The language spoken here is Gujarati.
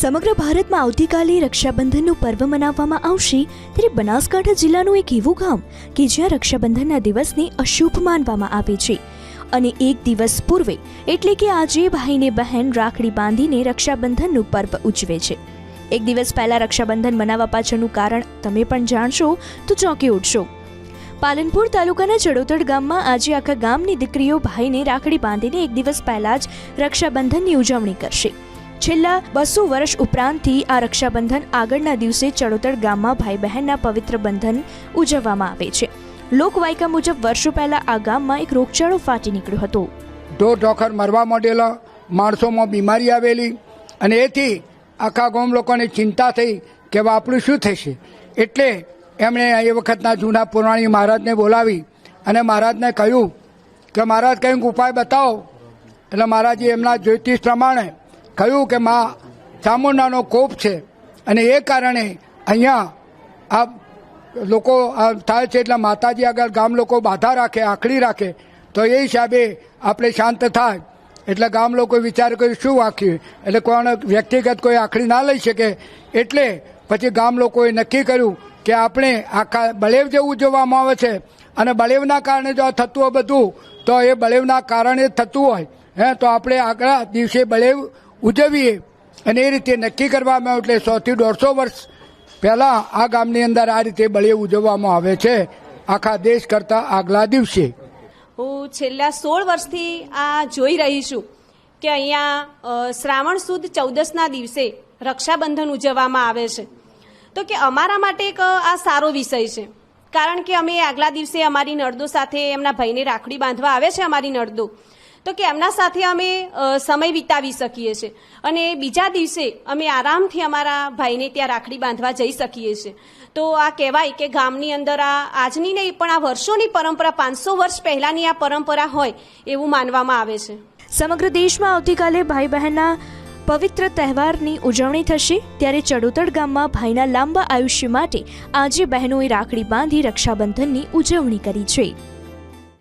સમગ્ર ભારતમાં આવતીકાલે રક્ષાબંધનનું પર્વ મનાવવામાં આવશે. ત્યારે બનાસકાંઠા જિલ્લાનું એક એવું ગામ કે જ્યાં રક્ષાબંધનના દિવસને અશુભ માનવામાં આવે છે. અને એક દિવસ પૂર્વે એટલે કે આજે ભાઈને બહેન રાખડી બાંધીને રક્ષાબંધનનું પર્વ ઉજવે છે. એક દિવસ પહેલાં રક્ષાબંધન મનાવવા પાછળનું કારણ તમે પણ જાણશો, તો ચોંકી ઉઠશો. પાલનપુર તાલુકાના ચડોતર ગામમાં આજે આખા ગામની દીકરીઓ ભાઈને રાખડી બાંધીને એક દિવસ પહેલાં જ રક્ષાબંધનની ઉજવણી કરશે. છેલ્લા બસો વર્ષ ઉપરાંતથી આ રક્ષાબંધન આગળના દિવસે ચડોતર ગામમાં ભાઈ બહેનના પવિત્ર બંધન ઉજવવામાં આવે છે. લોકવાયકા મુજબ વર્ષો પહેલા આ ગામમાં એક રોગચાળો ફાટી નીકળ્યો હતો. ઢોર ઢોખર મરવા માંડેલા માણસોમાં બીમારી આવેલી અને એથી આખા ગામ લોકોને ચિંતા થઈ કે આપણું શું થશે? એટલે એમણે એ વખતના જૂના પુરાણી મહારાજને બોલાવી અને મહારાજને કહ્યું કે મહારાજ કંઈક ઉપાય બતાવો. એટલે મહારાજે એમના જ્યોતિષ પ્રમાણે કહ્યું કે માં, ચામુંડાનો કોપ છે અને એ કારણે અહીંયા આ લોકો થાય છે એટલે માતાજી આગળ ગામ લોકો બાધા રાખે, આખડી રાખે. તો એ હિસાબે આપણે શાંત થાય. એટલે ગામ લોકો વિચાર કર્યું, શું વાંખ્યું એટલે કોણ વ્યક્તિગત કોઈ આખડી ના લઈ શકે. એટલે પછી ગામ લોકોએ નક્કી કર્યું કે આપણે આખા બળેવ જે ઉજવવામાં આવે છે. અને બળેવના કારણે જો આ થતું હોય બધું, તો એ બળેવના કારણે થતું હોય. હે, તો આપણે આગળ દિવસે બળેવ ઉજવીએ અને એ રીતે નક્કી કરવામાં આવ્યું એટલે સોથી દોઢસો વર્ષ પહેલાં આ ગામની અંદર આ રીતે બળેવ ઉજવવામાં આવે છે. આખા દેશ કરતાં આગલા દિવસે. હું છેલ્લા સોળ વર્ષથી આ જોઈ રહી છું કે અહીંયા શ્રાવણ સુદ ચૌદસના દિવસે રક્ષાબંધન ઉજવવામાં આવે છે. તો કે અમારા માટે એક આ સારો વિષય છે. કારણ કે અમે આગલા દિવસે અમારી નળદો સાથે એમના ભાઈને રાખડી બાંધવા આવે છે અમારી નળદો. તો કે એમના સાથે અમે સમય વિતાવી શકીએ છીએ અને બીજા દિવસે અમે આરામથી અમારા ભાઈને ત્યાં રાખડી બાંધવા જઈ શકીએ છીએ તો આ કહેવાય કે ગામની અંદર આ આજની નહીં પણ આ વર્ષોની પરંપરા, પાંચસો વર્ષ પહેલાંની આ પરંપરા હોય એવું માનવામાં આવે છે. સમગ્ર દેશમાં આવતીકાલે ભાઈ બહેનના પવિત્ર તહેવારની ઉજવણી થશે. ત્યારે ચડોતર ગામમાં ભાઈના લાંબા આયુષ્ય માટે આજે બહેનોએ રાખડી બાંધી રક્ષાબંધનની ઉજવણી કરી છે.